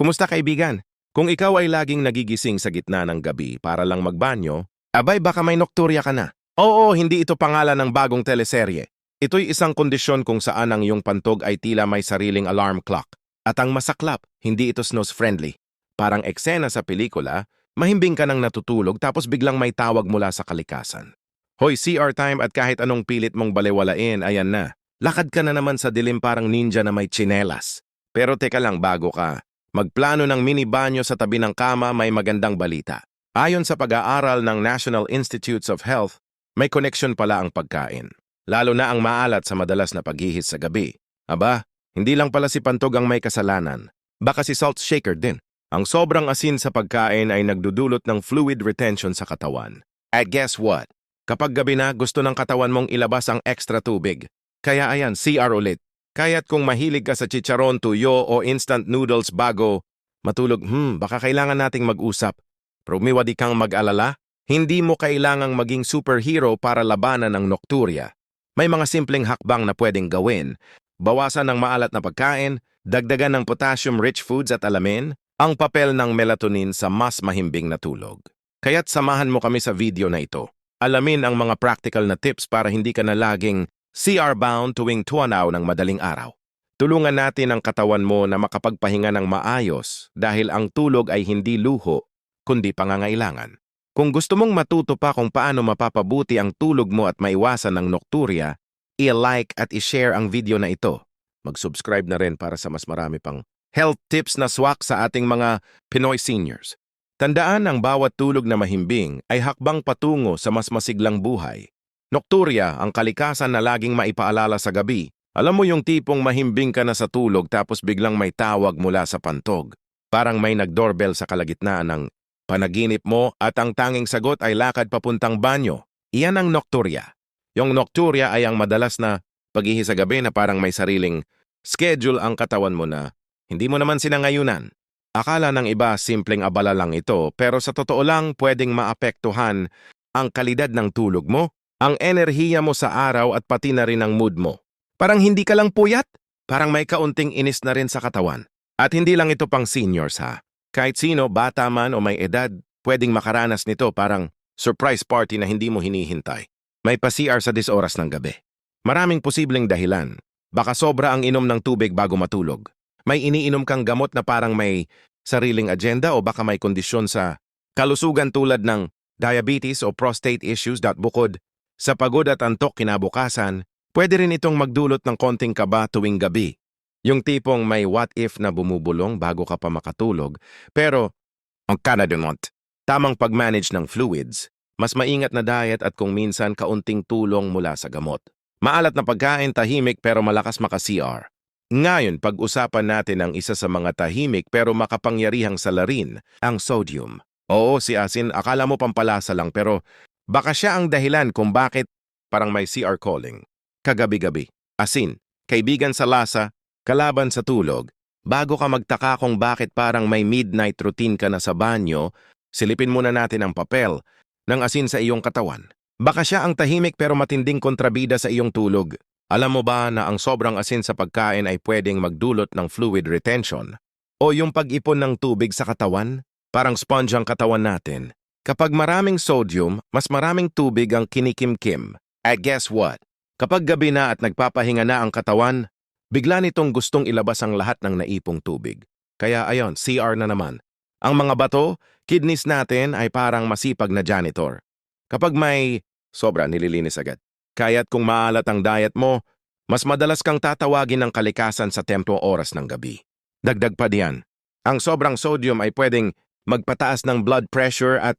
Kumusta kaibigan? Kung ikaw ay laging nagigising sa gitna ng gabi para lang magbanyo, abay baka may nokturya ka na. Oo, hindi ito pangalan ng bagong teleserye. Ito'y isang kondisyon kung saan ang iyong pantog ay tila may sariling alarm clock. At ang masaklap, hindi ito snooze-friendly. Parang eksena sa pelikula, mahimbing ka nang natutulog tapos biglang may tawag mula sa kalikasan. Hoy, CR time at kahit anong pilit mong balewalain, ayan na. Lakad ka na naman sa dilim parang ninja na may tsinelas. Pero teka lang bago ka, magplano ng mini banyo sa tabi ng kama may magandang balita. Ayon sa pag-aaral ng National Institutes of Health, may koneksyon pala ang pagkain. Lalo na ang maalat sa madalas na paghihis sa gabi. Aba, hindi lang pala si Pantog ang may kasalanan. Baka si Salt Shaker din. Ang sobrang asin sa pagkain ay nagdudulot ng fluid retention sa katawan. At guess what? Kapag gabi na, gusto ng katawan mong ilabas ang extra tubig. Kaya ayan, CR ulit. Kaya't kung mahilig ka sa chicharon, tuyo o instant noodles bago matulog, hmm, baka kailangan nating mag-usap. Pero umiwadi kang mag-alala, hindi mo kailangang maging superhero para labanan ng nokturya. May mga simpleng hakbang na pwedeng gawin. Bawasan ng maalat na pagkain, dagdagan ng potassium-rich foods at alamin, ang papel ng melatonin sa mas mahimbing na tulog. Kaya't samahan mo kami sa video na ito. Alamin ang mga practical na tips para hindi ka na laging CR-bound tuwing tuwanaw ng madaling araw. Tulungan natin ang katawan mo na makapagpahinga ng maayos dahil ang tulog ay hindi luho, kundi pangangailangan. Kung gusto mong matuto pa kung paano mapapabuti ang tulog mo at maiwasan ng nokturya, i-like at i-share ang video na ito. Mag-subscribe na rin para sa mas marami pang health tips na swak sa ating mga Pinoy seniors. Tandaan ang bawat tulog na mahimbing ay hakbang patungo sa mas masiglang buhay. Nokturya, ang kalikasan na laging maipaalala sa gabi. Alam mo yung tipong mahimbing ka na sa tulog tapos biglang may tawag mula sa pantog. Parang may nagdoorbell sa kalagitnaan ng panaginip mo at ang tanging sagot ay lakad papuntang banyo. Iyan ang nokturya. Yung nokturya ay ang madalas na paghihi sa gabi na parang may sariling schedule ang katawan mo na hindi mo naman sinangayunan. Akala ng iba simpleng abala lang ito pero sa totoo lang pwedeng maapektuhan ang kalidad ng tulog mo, ang enerhiya mo sa araw at pati na rin ang mood mo. Parang hindi ka lang puyat, parang may kaunting inis na rin sa katawan. At hindi lang ito pang seniors ha. Kahit sino, bata man o may edad, pwedeng makaranas nito parang surprise party na hindi mo hinihintay. May pa-CR sa 10 oras ng gabi. Maraming posibleng dahilan. Baka sobra ang inom ng tubig bago matulog. May iniinom kang gamot na parang may sariling agenda o baka may kondisyon sa kalusugan tulad ng diabetes o prostate issues dat bukod sa pagod at antok kinabukasan, pwede rin itong magdulot ng konting kaba tuwing gabi. Yung tipong may what if na bumubulong bago ka pa makatulog, pero ang kanadunot, tamang pag-manage ng fluids, mas maingat na diet at kung minsan kaunting tulong mula sa gamot. Maalat na pagkain tahimik pero malakas maka-CR. Ngayon, pag-usapan natin ang isa sa mga tahimik pero makapangyarihang salarin, ang sodium. Oo, si Asin, akala mo pampalasa lang pero baka siya ang dahilan kung bakit parang may CR calling. Kagabi-gabi. Asin, kaibigan sa lasa, kalaban sa tulog. Bago ka magtaka kung bakit parang may midnight routine ka na sa banyo, silipin muna natin ang papel ng asin sa iyong katawan. Baka siya ang tahimik pero matinding kontrabida sa iyong tulog. Alam mo ba na ang sobrang asin sa pagkain ay pwedeng magdulot ng fluid retention? O yung pag-ipon ng tubig sa katawan? Parang sponge ang katawan natin. Kapag maraming sodium, mas maraming tubig ang kinikimkim. At guess what? Kapag gabi na at nagpapahinga na ang katawan, bigla nitong gustong ilabas ang lahat ng naipong tubig. Kaya ayon, CR na naman. Ang mga bato, kidneys natin ay parang masipag na janitor. Kapag may sobra nililinis agad. Kaya't kung maalat ang diet mo, mas madalas kang tatawagin ng kalikasan sa tempo oras ng gabi. Dagdag pa diyan, ang sobrang sodium ay pwedeng magpataas ng blood pressure at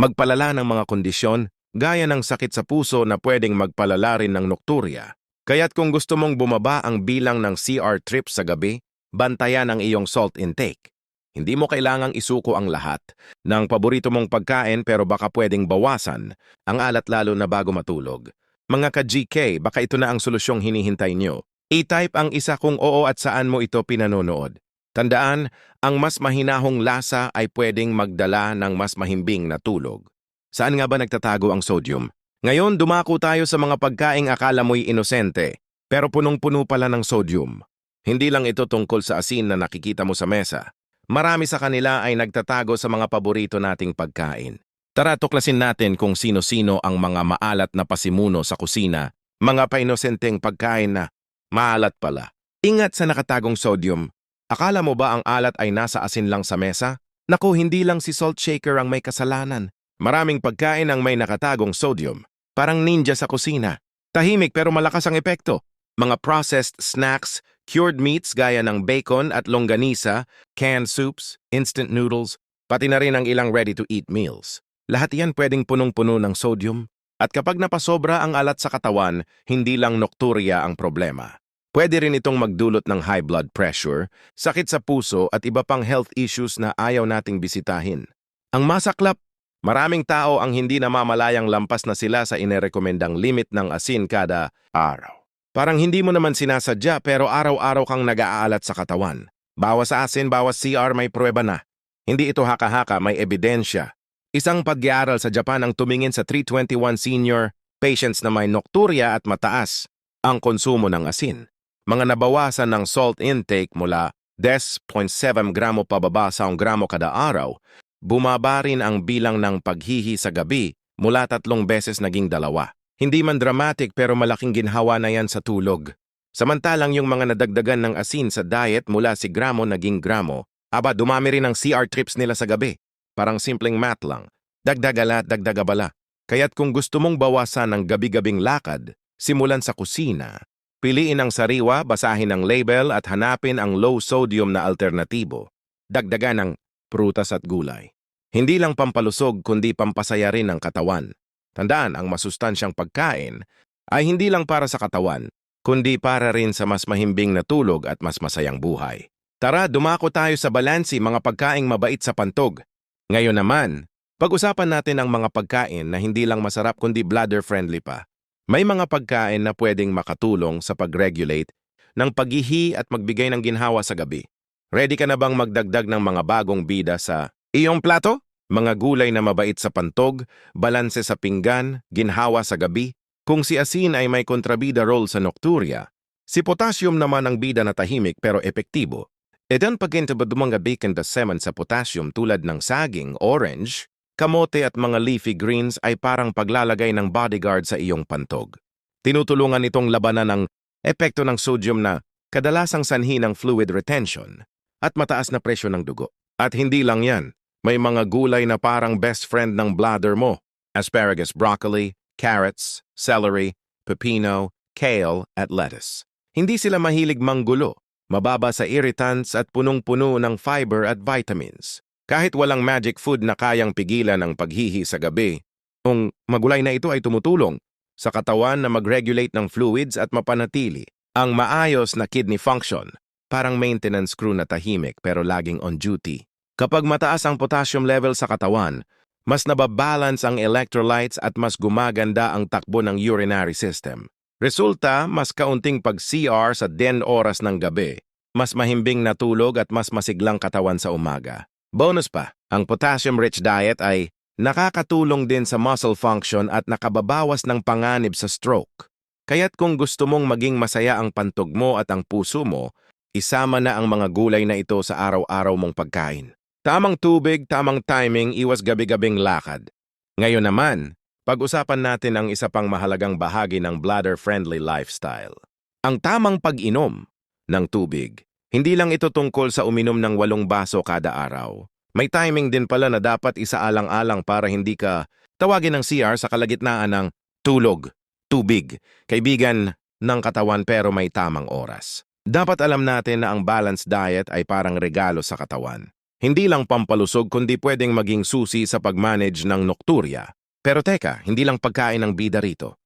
magpalala ng mga kondisyon gaya ng sakit sa puso na pwedeng magpalala rin ng nokturya. Kaya't kung gusto mong bumaba ang bilang ng CR trips sa gabi, bantayan ang iyong salt intake. Hindi mo kailangang isuko ang lahat ng paborito mong pagkain pero baka pwedeng bawasan ang alat lalo na bago matulog. Mga ka-GK, baka ito na ang solusyong hinihintay nyo. I-type ang isa kung oo at saan mo ito pinanonood. Tandaan, ang mas mahinahong lasa ay pwedeng magdala ng mas mahimbing na tulog. Saan nga ba nagtatago ang sodium? Ngayon, dumako tayo sa mga pagkaing akala mo'y inosente, pero punong-puno pala ng sodium. Hindi lang ito tungkol sa asin na nakikita mo sa mesa. marami sa kanila ay nagtatago sa mga paborito nating pagkain. Tara tuklasin natin kung sino-sino ang mga maalat na pasimuno sa kusina, mga painosenteng pagkain na maalat pala. Ingat sa nakatagong sodium. Akala mo ba ang alat ay nasa asin lang sa mesa? Naku, hindi lang si salt shaker ang may kasalanan. Maraming pagkain ang may nakatagong sodium. Parang ninja sa kusina. Tahimik pero malakas ang epekto. Mga processed snacks, cured meats gaya ng bacon at longganisa, canned soups, instant noodles, pati na rin ang ilang ready-to-eat meals. Lahat yan pwedeng punong-puno ng sodium. At kapag napasobra ang alat sa katawan, hindi lang nocturia ang problema. Pwede rin itong magdulot ng high blood pressure, sakit sa puso at iba pang health issues na ayaw nating bisitahin. Ang masaklap, maraming tao ang hindi namamalayang lampas na sila sa inerekomendang limit ng asin kada araw. Parang hindi mo naman sinasadya pero araw-araw kang nag-aalat sa katawan. Bawas asin, bawas CR may pruweba na. Hindi ito haka-haka, may ebidensya. Isang pag-aaral sa Japan ang tumingin sa 321 senior patients na may nocturia at mataas ang konsumo ng asin. Mga nabawasan ng salt intake mula 10.7 gramo pababa sa 1 gramo kada araw, bumaba rin ang bilang ng paghihi sa gabi mula tatlong beses naging dalawa. Hindi man dramatic pero malaking ginhawa na yan sa tulog. Samantalang yung mga nadagdagan ng asin sa diet mula si gramo naging gramo, aba dumami rin ang CR trips nila sa gabi. Parang simpleng math lang. Dagdag alat, dagdag abala. Kaya't kung gusto mong bawasan ang gabi-gabing lakad, simulan sa kusina, Piliin ang sariwa, basahin ang label at hanapin ang low-sodium na alternatibo. Dagdagan ng prutas at gulay. Hindi lang pampalusog kundi pampasaya rin ng katawan. Tandaan, ang masustansyang pagkain ay hindi lang para sa katawan, kundi para rin sa mas mahimbing na tulog at mas masayang buhay. Tara, dumako tayo sa balansi mga pagkaing mabait sa pantog. Ngayon naman, pag-usapan natin ang mga pagkain na hindi lang masarap kundi bladder-friendly pa. May mga pagkain na pwedeng makatulong sa pag-regulate ng paghihi at magbigay ng ginhawa sa gabi. Ready ka na bang magdagdag ng mga bagong bida sa iyong plato? Mga gulay na mabait sa pantog, balanse sa pinggan, ginhawa sa gabi. Kung si asin ay may kontrabida role sa nocturia, si potassium naman ang bida na tahimik pero epektibo. Edan pagintabad mga bacon da semen sa potassium tulad ng saging, orange, kamote at mga leafy greens ay parang paglalagay ng bodyguard sa iyong pantog. Tinutulungan itong labanan ng epekto ng sodium na kadalasang sanhi ng fluid retention at mataas na presyo ng dugo. At hindi lang yan, may mga gulay na parang best friend ng bladder mo. Asparagus broccoli, carrots, celery, pepino, kale at lettuce. Hindi sila mahilig manggulo, mababa sa irritants at punong-puno ng fiber at vitamins. Kahit walang magic food na kayang pigilan ang paghihi sa gabi, ang magulay na ito ay tumutulong sa katawan na mag-regulate ng fluids at mapanatili ang maayos na kidney function, parang maintenance crew na tahimik pero laging on duty. Kapag mataas ang potassium level sa katawan, mas nababalance ang electrolytes at mas gumaganda ang takbo ng urinary system. Resulta, mas kaunting pag-CR sa 10 oras ng gabi, mas mahimbing na tulog at mas masiglang katawan sa umaga. Bonus pa, ang potassium-rich diet ay nakakatulong din sa muscle function at nakababawas ng panganib sa stroke. Kaya't kung gusto mong maging masaya ang pantog mo at ang puso mo, isama na ang mga gulay na ito sa araw-araw mong pagkain. Tamang tubig, tamang timing, iwas gabi-gabing lakad. Ngayon naman, pag-usapan natin ang isa pang mahalagang bahagi ng bladder-friendly lifestyle. Ang tamang pag-inom ng tubig. Hindi lang ito tungkol sa uminom ng walong baso kada araw. May timing din pala na dapat isaalang-alang para hindi ka tawagin ng CR sa kalagitnaan ng tulog, tubig, kaibigan ng katawan pero may tamang oras. Dapat alam natin na ang balanced diet ay parang regalo sa katawan. Hindi lang pampalusog kundi pwedeng maging susi sa pag-manage ng nocturia. Pero teka, hindi lang pagkain ang bida rito.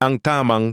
Ang tamang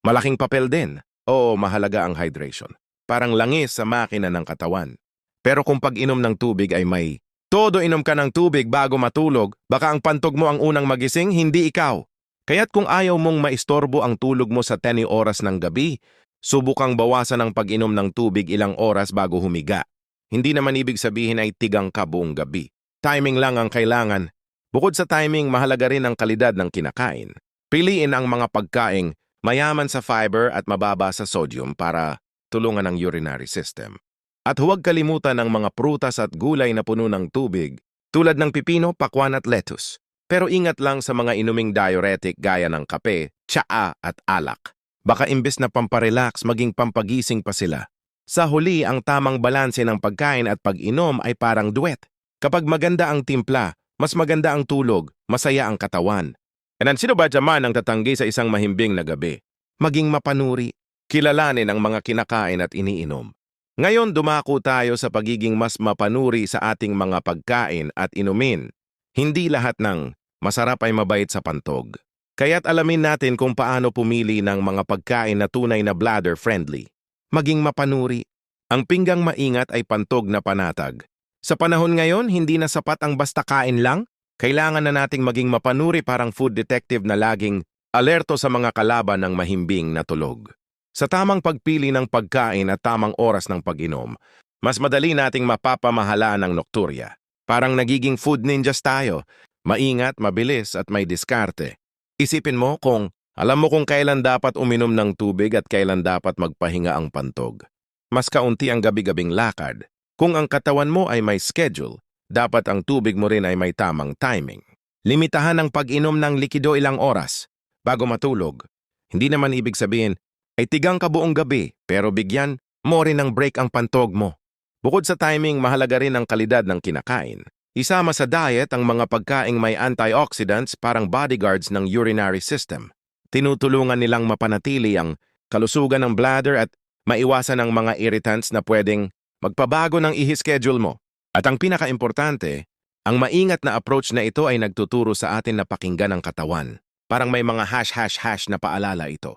malaking papel din Oo, mahalaga ang hydration. Parang langis sa makina ng katawan. Pero kung pag-inom ng tubig ay may, todo inom ka ng tubig bago matulog, baka ang pantog mo ang unang magising, hindi ikaw. Kaya't kung ayaw mong maistorbo ang tulog mo sa 10 oras ng gabi, subukang bawasan ang pag-inom ng tubig ilang oras bago humiga. Hindi naman ibig sabihin ay tigang ka buong gabi. Timing lang ang kailangan. Bukod sa timing, mahalaga rin ang kalidad ng kinakain. Piliin ang mga pagkaing mayaman sa fiber at mababa sa sodium para tulungan ang urinary system. At huwag kalimutan ang mga prutas at gulay na puno ng tubig, tulad ng pipino, pakwan at lettuce. Pero ingat lang sa mga inuming diuretic gaya ng kape, tsaa at alak. Baka imbes na pamparelax, maging pampagising pa sila. Sa huli, ang tamang balanse ng pagkain at pag-inom ay parang duet. Kapag maganda ang timpla, mas maganda ang tulog, masaya ang katawan. And sino ba dyaman ang tatanggi sa isang mahimbing na gabi? Maging mapanuri, kilalanin ang mga kinakain at iniinom. Ngayon dumako tayo sa pagiging mas mapanuri sa ating mga pagkain at inumin. Hindi lahat ng masarap ay mabait sa pantog. Kaya't alamin natin kung paano pumili ng mga pagkain na tunay na bladder-friendly. Maging mapanuri. Ang pinggang maingat ay pantog na panatag. Sa panahon ngayon, hindi na sapat ang basta kain lang. Kailangan na nating maging mapanuri parang food detective na laging alerto sa mga kalaban ng mahimbing na tulog. Sa tamang pagpili ng pagkain at tamang oras ng pag-inom, mas madali nating mapapamahalaan ang nokturya. Parang nagiging food ninjas tayo, maingat, mabilis at may diskarte. Isipin mo kung alam mo kung kailan dapat uminom ng tubig at kailan dapat magpahinga ang pantog. Mas kaunti ang gabi-gabing lakad. Kung ang katawan mo ay may schedule, dapat ang tubig mo rin ay may tamang timing. Limitahan ang pag-inom ng likido ilang oras bago matulog. Hindi naman ibig sabihin ay tigang ka buong gabi pero bigyan mo rin ng break ang pantog mo. Bukod sa timing, mahalaga rin ang kalidad ng kinakain. Isama sa diet ang mga pagkaing may antioxidants parang bodyguards ng urinary system. Tinutulungan nilang mapanatili ang kalusugan ng bladder at maiwasan ang mga irritants na pwedeng magpabago ng ihi-schedule mo. At ang pinakaimportante, ang maingat na approach na ito ay nagtuturo sa atin na pakinggan ang katawan. Parang may mga hash-hash-hash na paalala ito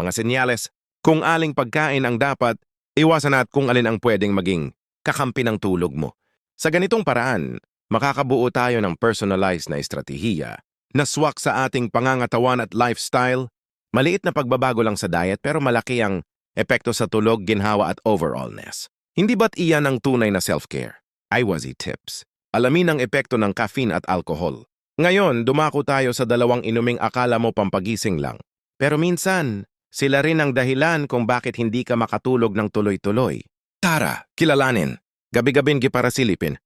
mga senyales kung aling pagkain ang dapat, iwasan at kung alin ang pwedeng maging kakampi ng tulog mo. Sa ganitong paraan, makakabuo tayo ng personalized na estratehiya na swak sa ating pangangatawan at lifestyle. Maliit na pagbabago lang sa diet pero malaki ang epekto sa tulog, ginhawa at overallness. Hindi ba't iyan ang tunay na self-care? Iwazi tips. Alamin ang epekto ng caffeine at alcohol. Ngayon, dumako tayo sa dalawang inuming akala mo pampagising lang. Pero minsan, sila rin ang dahilan kung bakit hindi ka makatulog ng tuloy-tuloy. Tara, kilalanin. Gabi-gabin para silipin.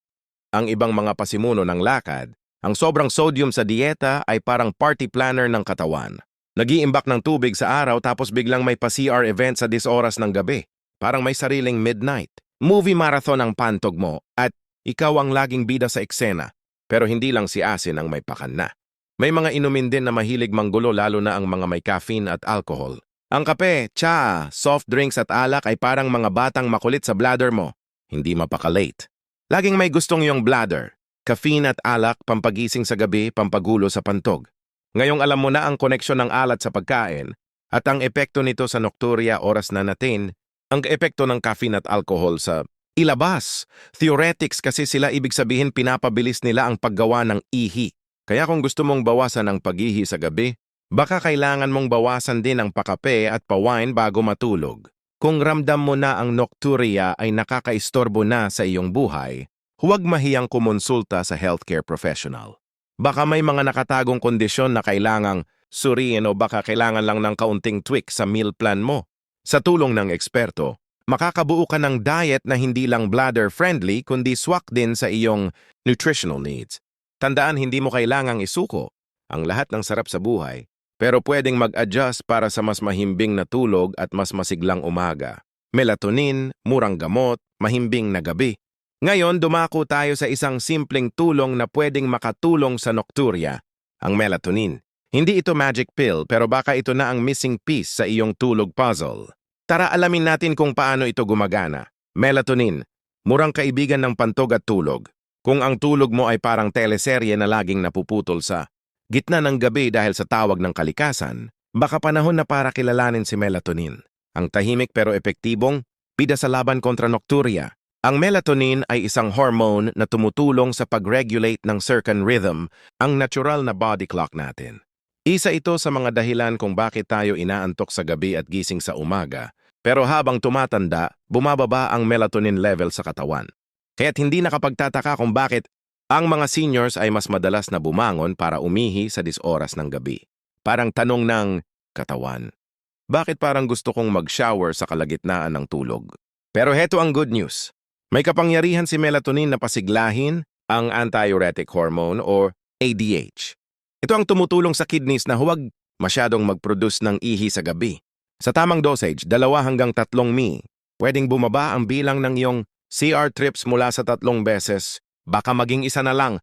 Ang ibang mga pasimuno ng lakad, ang sobrang sodium sa dieta ay parang party planner ng katawan. Nag-iimbak ng tubig sa araw tapos biglang may pa-CR event sa disoras ng gabi. Parang may sariling midnight. Movie marathon ang pantog mo at ikaw ang laging bida sa eksena. Pero hindi lang si Asin ang may pakan na. May mga inumin din na mahilig manggulo lalo na ang mga may caffeine at alcohol. Ang kape, tsa, soft drinks at alak ay parang mga batang makulit sa bladder mo. Hindi mapakalate. Laging may gustong yung bladder. Caffeine at alak, pampagising sa gabi, pampagulo sa pantog. Ngayong alam mo na ang koneksyon ng alat sa pagkain at ang epekto nito sa nocturia oras na natin, ang epekto ng caffeine at alcohol sa ilabas. Theoretics kasi sila ibig sabihin pinapabilis nila ang paggawa ng ihi. Kaya kung gusto mong bawasan ang paghihi sa gabi, Baka kailangan mong bawasan din ang pakape at pawine bago matulog. Kung ramdam mo na ang nocturia ay nakakaistorbo na sa iyong buhay, huwag mahiyang kumonsulta sa healthcare professional. Baka may mga nakatagong kondisyon na kailangang suriin o baka kailangan lang ng kaunting tweak sa meal plan mo. Sa tulong ng eksperto, makakabuo ka ng diet na hindi lang bladder-friendly kundi swak din sa iyong nutritional needs. Tandaan hindi mo kailangang isuko. Ang lahat ng sarap sa buhay pero pwedeng mag-adjust para sa mas mahimbing na tulog at mas masiglang umaga. Melatonin, murang gamot, mahimbing na gabi. Ngayon, dumako tayo sa isang simpleng tulong na pwedeng makatulong sa nocturia, ang melatonin. Hindi ito magic pill pero baka ito na ang missing piece sa iyong tulog puzzle. Tara alamin natin kung paano ito gumagana. Melatonin, murang kaibigan ng pantog at tulog. Kung ang tulog mo ay parang teleserye na laging napuputol sa Gitna ng gabi dahil sa tawag ng kalikasan, baka panahon na para kilalanin si melatonin. Ang tahimik pero epektibong, pida sa laban kontra nocturia. Ang melatonin ay isang hormone na tumutulong sa pag-regulate ng circan rhythm, ang natural na body clock natin. Isa ito sa mga dahilan kung bakit tayo inaantok sa gabi at gising sa umaga, pero habang tumatanda, bumababa ang melatonin level sa katawan. Kaya't hindi nakapagtataka kung bakit ang mga seniors ay mas madalas na bumangon para umihi sa disoras ng gabi. Parang tanong ng katawan. Bakit parang gusto kong mag-shower sa kalagitnaan ng tulog? Pero heto ang good news. May kapangyarihan si melatonin na pasiglahin ang antiuretic hormone or ADH. Ito ang tumutulong sa kidneys na huwag masyadong mag-produce ng ihi sa gabi. Sa tamang dosage, dalawa hanggang tatlong mi, pwedeng bumaba ang bilang ng iyong CR trips mula sa tatlong beses, baka maging isa na lang.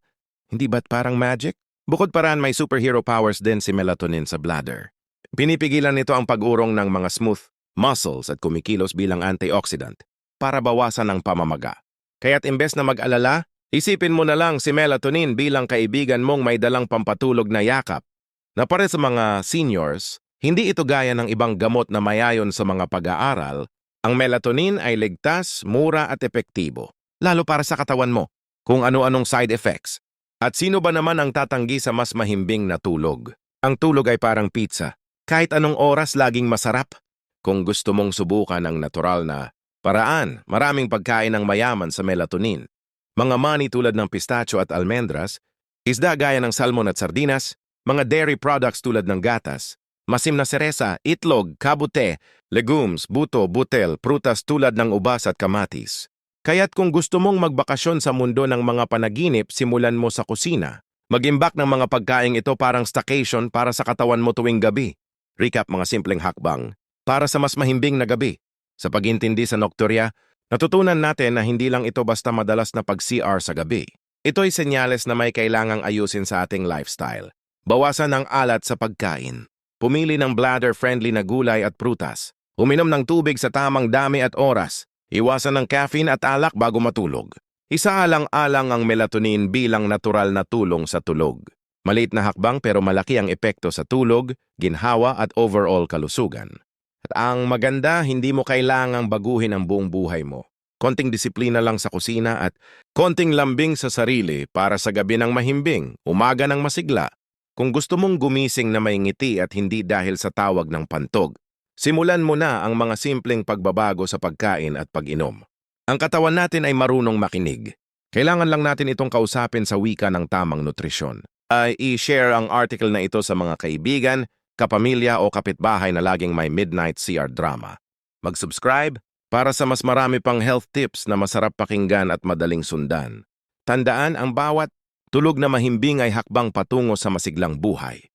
Hindi ba't parang magic? Bukod paraan may superhero powers din si melatonin sa bladder. Pinipigilan nito ang pag-urong ng mga smooth muscles at kumikilos bilang antioxidant para bawasan ang pamamaga. Kaya't imbes na mag-alala, isipin mo na lang si melatonin bilang kaibigan mong may dalang pampatulog na yakap. Na para sa mga seniors, hindi ito gaya ng ibang gamot na mayayon sa mga pag-aaral, ang melatonin ay ligtas, mura at epektibo, lalo para sa katawan mo, kung ano-anong side effects. At sino ba naman ang tatanggi sa mas mahimbing na tulog? Ang tulog ay parang pizza. Kahit anong oras laging masarap. Kung gusto mong subukan ang natural na paraan, maraming pagkain ang mayaman sa melatonin. Mga mani tulad ng pistachio at almendras, isda gaya ng salmon at sardinas, mga dairy products tulad ng gatas, masim na seresa, itlog, kabute, legumes, buto, butel, prutas tulad ng ubas at kamatis. Kaya't kung gusto mong magbakasyon sa mundo ng mga panaginip, simulan mo sa kusina. Mag-imbak ng mga pagkaing ito parang staycation para sa katawan mo tuwing gabi. Recap mga simpleng hakbang para sa mas mahimbing na gabi. Sa pagintindi sa nokturya, natutunan natin na hindi lang ito basta madalas na pag-CR sa gabi. Ito'y senyales na may kailangang ayusin sa ating lifestyle. Bawasan ang alat sa pagkain. Pumili ng bladder-friendly na gulay at prutas. Uminom ng tubig sa tamang dami at oras. Iwasan ng caffeine at alak bago matulog. Isaalang-alang ang melatonin bilang natural na tulong sa tulog. Maliit na hakbang pero malaki ang epekto sa tulog, ginhawa at overall kalusugan. At ang maganda, hindi mo kailangang baguhin ang buong buhay mo. Konting disiplina lang sa kusina at konting lambing sa sarili para sa gabi ng mahimbing, umaga ng masigla. Kung gusto mong gumising na may ngiti at hindi dahil sa tawag ng pantog, simulan mo na ang mga simpleng pagbabago sa pagkain at pag-inom. Ang katawan natin ay marunong makinig. Kailangan lang natin itong kausapin sa wika ng tamang nutrisyon. Ay i-share ang article na ito sa mga kaibigan, kapamilya o kapitbahay na laging may midnight CR drama. Mag-subscribe para sa mas marami pang health tips na masarap pakinggan at madaling sundan. Tandaan ang bawat tulog na mahimbing ay hakbang patungo sa masiglang buhay.